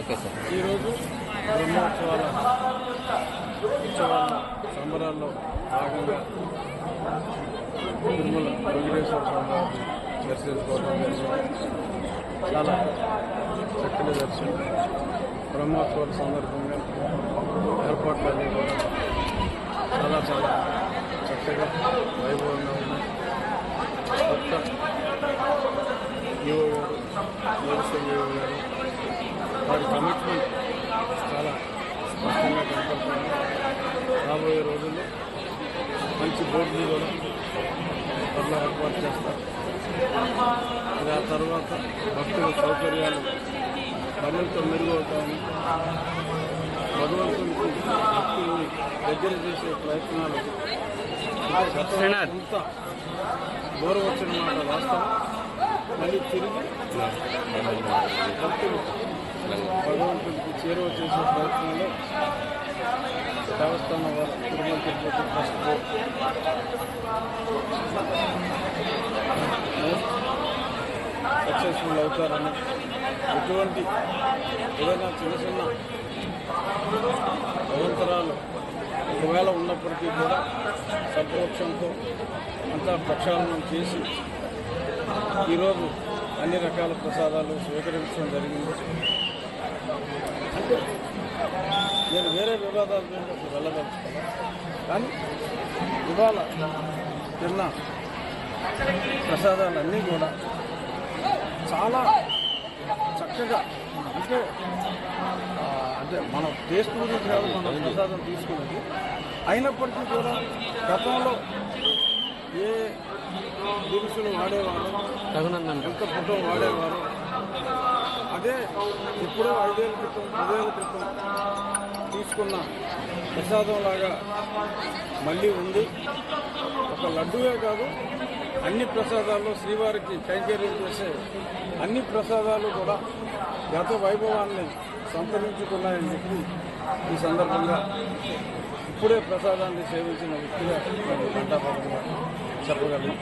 Okay sir ఈరోజు బ్రహ్మోత్సవాల ఉత్సవాల సంబరాల్లో భాగంగా తిరుమల వెంకటేశ్వర స్వామి వారిని దర్శించుకోవడం జరిగింది చాలా చక్కని దర్శనం బ్రహ్మోత్సవాల సందర్భంగా ఏర్పాట్లన్నీ కూడా చాలా చాలా చక్కగా వైభవంగా ఉన్నాయి కొత్త ఈవో గారు దేవస్థాన ఈవో గారు వారి కమిట్మెంట్ చాలా స్పష్టంగా కనపడుతుంది రాబోయే రోజుల్లో మంచి బోర్డులు కూడా త్వరలో ఏర్పాటు చేస్తారు అది ఆ తర్వాత భక్తుల సౌకర్యాలు మరింత మెరుగవుతాయని భగవంతునికి భక్తుల్ని దగ్గర చేసే ప్రయత్నాలు. గతంలో కొంత దూరం వచ్చిన మాట వాస్తవం. మళ్ళీ తిరిగి భక్తులు భగవంతుడికి చేరువ చేసే ప్రయత్నంలో దేవస్థానం వారు తిరుమల తిరుపతి ట్రస్ట్ బోర్డు అవుతారని ఎటువంటి ఏదైనా చిన్న చిన్న అవంతరాలు ఒకవేళ ఉన్నప్పటికీ కూడా సంతోషంతో అంతా ప్రక్షాళనం చేసి ఈరోజు అన్ని రకాల ప్రసాదాలు స్వీకరించడం జరిగింది. అంటే నేను వేరే వివాదాల గురించి అసలు వెళ్ళదలుచుకోను కానీ ఇవాళ తిన్న ప్రసాదాలన్నీ కూడా చాలా చక్కగా అంటే అంటే మన టేస్ట్ గురించి కాదు మన ప్రసాదం తీసుకున్నది అయినప్పటికీ కూడా గతంలో ఏ దినుసులు వాడేవారు ఎంత ఫుడ్ వాడేవారు అదే ఎప్పుడో ఐదేళ్ళ క్రితం పదేళ్ళ క్రితం తీసుకున్న ప్రసాదం లాగా మళ్ళీ ఉంది. ఒక లడ్డువే కాదు అన్ని ప్రసాదాల్లో శ్రీవారికి కైంకర్యం చేసే అన్ని ప్రసాదాలు కూడా గత వైభవాన్ని సంతరించుకున్నాయని చెప్పి ఈ సందర్భంగా ఇప్పుడే ప్రసాదాన్ని సేవించిన వ్యక్తిగా నేను ఘంటాపరంగా చెప్పగలను